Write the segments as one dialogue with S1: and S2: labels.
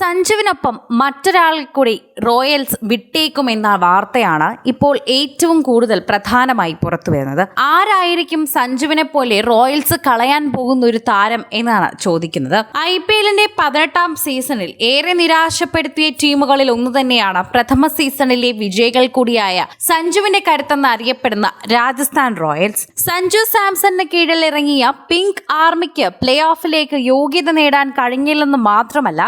S1: സഞ്ജുവിനൊപ്പം മറ്റൊരാളിൽ കൂടി റോയൽസ് വിട്ടേക്കുമെന്ന വാർത്തയാണ് ഇപ്പോൾ ഏറ്റവും കൂടുതൽ പ്രധാനമായി പുറത്തു വരുന്നത്. ആരായിരിക്കും സഞ്ജുവിനെ പോലെ റോയൽസ് കളയാൻ പോകുന്ന ഒരു താരം എന്നാണ് ചോദിക്കുന്നത്. ഐ പി എല്ലിന്റെ പതിനെട്ടാം സീസണിൽ ഏറെ നിരാശപ്പെടുത്തിയ ടീമുകളിൽ ഒന്ന് തന്നെയാണ് പ്രഥമ സീസണിലെ വിജയികൾ കൂടിയായ സഞ്ജുവിന്റെ കരുത്തെന്ന് അറിയപ്പെടുന്ന രാജസ്ഥാൻ റോയൽസ്. സഞ്ജു സാംസണിന് കീഴിൽ ഇറങ്ങിയ പിങ്ക് ആർമിക്ക് പ്ലേ ഓഫിലേക്ക് യോഗ്യത നേടാൻ കഴിഞ്ഞില്ലെന്ന് മാത്രമല്ല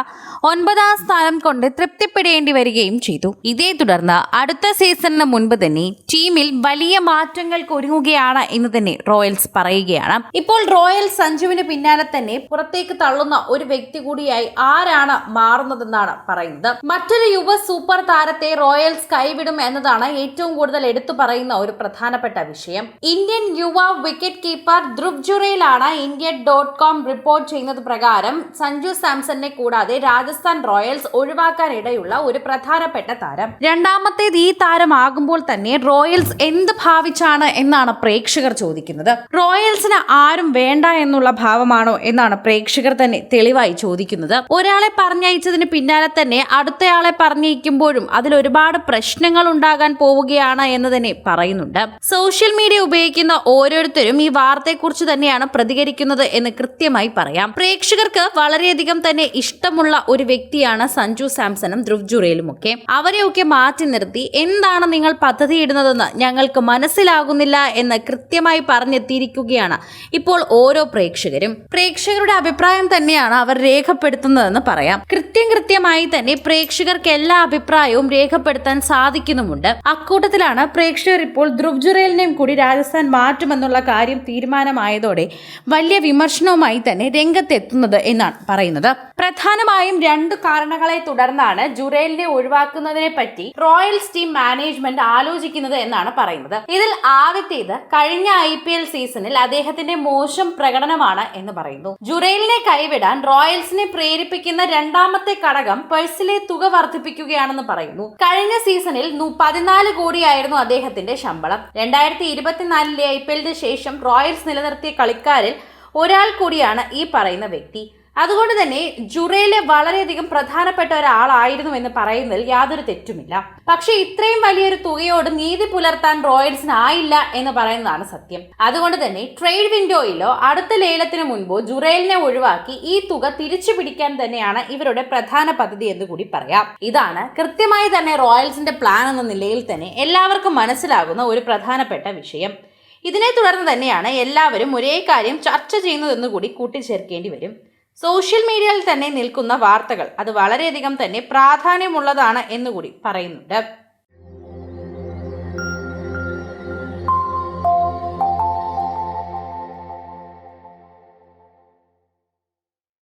S1: ഒൻപതാം സ്ഥാനം കൊണ്ട് തൃപ്തിപ്പെടേണ്ടി വരികയും ചെയ്തു. ഇതേ തുടർന്ന് അടുത്ത സീസണിന് മുൻപ് തന്നെ ടീമിൽ വലിയ മാറ്റങ്ങൾക്ക് ഒരുങ്ങുകയാണ് എന്ന് തന്നെ റോയൽസ് പറയുകയാണ്. ഇപ്പോൾ റോയൽ സഞ്ജുവിന് പിന്നാലെ തന്നെ പുറത്തേക്ക് തള്ളുന്ന ഒരു വ്യക്തി കൂടിയായി ആരാണ് മാറുന്നതെന്നാണ് പറയുന്നത്. മറ്റൊരു യുവ സൂപ്പർ താരത്തെ റോയൽസ് കൈവിടും എന്നതാണ് ഏറ്റവും കൂടുതൽ എടുത്തു പറയുന്ന ഒരു പ്രധാനപ്പെട്ട വിഷയം. ഇന്ത്യൻ യുവ വിക്കറ്റ് കീപ്പർ ധ്രുവ് ജുറയിലാണ് ഇന്ത്യ ഡോട്ട് കോം റിപ്പോർട്ട് ചെയ്യുന്നത് പ്രകാരം സഞ്ജു സാംസണിനെ കൂടാതെ രാജസ്ഥാൻ റോയൽസ് ഒഴിവാക്കാനിടയുള്ള ഒരു പ്രധാനപ്പെട്ട താരം. രണ്ടാമത്തേത് ഈ താരമാകുമ്പോൾ തന്നെ റോയൽസ് എന്ത് ഭാവിച്ചാണ് എന്നാണ് പ്രേക്ഷകർ ചോദിക്കുന്നത്. റോയൽസിന് ആരും വേണ്ട എന്നുള്ള ഭാവമാണോ എന്നാണ് പ്രേക്ഷകർ തന്നെ തെളിവായി ചോദിക്കുന്നത്. ഒരാളെ പറഞ്ഞയച്ചതിന് പിന്നാലെ തന്നെ അടുത്തയാളെ പറഞ്ഞയക്കുമ്പോഴും അതിൽ ഒരുപാട് പ്രശ്നങ്ങൾ ഉണ്ടാകാൻ പോവുകയാണ് എന്ന് തന്നെ പറയുന്നുണ്ട്. സോഷ്യൽ മീഡിയ ഉപയോഗിക്കുന്ന ഓരോരുത്തരും ഈ വാർത്തയെക്കുറിച്ച് തന്നെയാണ് പ്രതികരിക്കുന്നത് എന്ന് കൃത്യമായി പറയാം. പ്രേക്ഷകർക്ക് വളരെയധികം തന്നെ ഇഷ്ടമുള്ള ഒരു വ്യക്തിയാണ് സഞ്ജു സാംസണും ധ്രുവ് ജുറയിലും ഒക്കെ. അവരെയൊക്കെ മാറ്റി നിർത്തി എന്താണ് നിങ്ങൾ പദ്ധതി ഇടുന്നതെന്ന് ഞങ്ങൾക്ക് മനസ്സിലാകുന്നില്ല എന്ന് കൃത്യമായി പറഞ്ഞെത്തിയിരിക്കുകയാണ് ഇപ്പോൾ ഓരോ പ്രേക്ഷകരും. പ്രേക്ഷകരുടെ അഭിപ്രായം തന്നെയാണ് അവർ രേഖപ്പെടുത്തുന്നതെന്ന് പറയാം. കൃത്യം കൃത്യമായി തന്നെ പ്രേക്ഷകർക്ക് എല്ലാ അഭിപ്രായവും രേഖപ്പെടുത്താൻ സാധിക്കുന്നുമുണ്ട്. അക്കൂട്ടത്തിലാണ് പ്രേക്ഷകർ ഇപ്പോൾ ധ്രുവ് ജുറേലിനെയും കൂടി രാജസ്ഥാൻ മാറ്റുമെന്നുള്ള കാര്യം തീരുമാനമായതോടെ വലിയ വിമർശനവുമായി തന്നെ രംഗത്തെത്തുന്നത് എന്നാണ് പറയുന്നത്. പ്രധാനമായും രണ്ട് കാരണങ്ങളെ തുടർന്നാണ് ജുറേലിനെ ഒഴിവാക്കുന്നതിനെ പറ്റി റോയൽ ടീം മാനേജ്മെന്റ് ആലോചിക്കുന്നത് എന്നാണ് പറയുന്നത്. ഇതിൽ ആദ്യത്തേത് കഴിഞ്ഞ ഐ പി എൽ സീസണിൽ അദ്ദേഹത്തിന്റെ മോശം പ്രകടനമാണ് എന്ന് പറയുന്നു. ജുറേലിനെ കൈവിടാൻ റോയൽസിനെ പ്രേരിപ്പിക്കുന്ന രണ്ടാമത്തെ ഘടകം പേഴ്സിലെ തുക വർദ്ധിപ്പിക്കുകയാണെന്ന് പറയുന്നു. കഴിഞ്ഞ സീസണിൽ പതിനാല് കോടിയായിരുന്നു അദ്ദേഹത്തിന്റെ ശമ്പളം. രണ്ടായിരത്തി ഇരുപത്തിനാലിലെ ഐ പി എല്ലിന് ശേഷം റോയൽസ് നിലനിർത്തിയ കളിക്കാരിൽ ഒരാൾ കൂടിയാണ് ഈ പറയുന്ന വ്യക്തി. അതുകൊണ്ട് തന്നെ ജുറയിലെ വളരെയധികം പ്രധാനപ്പെട്ട ഒരാളായിരുന്നു എന്ന് പറയുന്നതിൽ യാതൊരു തെറ്റുമില്ല. പക്ഷേ ഇത്രയും വലിയൊരു തുകയോട് നീതി പുലർത്താൻ റോയൽസിന് ആയില്ല എന്ന് പറയുന്നതാണ് സത്യം. അതുകൊണ്ട് തന്നെ ട്രേഡ് വിൻഡോയിലോ അടുത്ത ലേലത്തിന് മുൻപോ ജുറേലിനെ ഒഴിവാക്കി ഈ തുക തിരിച്ചു പിടിക്കാൻ തന്നെയാണ് ഇവരുടെ പ്രധാന പദ്ധതി എന്ന് കൂടി പറയാം. ഇതാണ് കൃത്യമായി തന്നെ റോയൽസിന്റെ പ്ലാൻ എന്ന നിലയിൽ തന്നെ എല്ലാവർക്കും മനസ്സിലാകുന്ന ഒരു പ്രധാനപ്പെട്ട വിഷയം. ഇതിനെ തുടർന്ന് തന്നെയാണ് എല്ലാവരും ഒരേ കാര്യം ചർച്ച ചെയ്യുന്നതെന്ന് കൂടി കൂട്ടിച്ചേർക്കേണ്ടി വരും. സോഷ്യൽ മീഡിയയിൽ തന്നെ നിൽക്കുന്ന വാർത്തകൾ അത് വളരെയധികം തന്നെ പ്രാധാന്യമുള്ളതാണ് എന്നുകൂടി പറയുന്നുണ്ട്.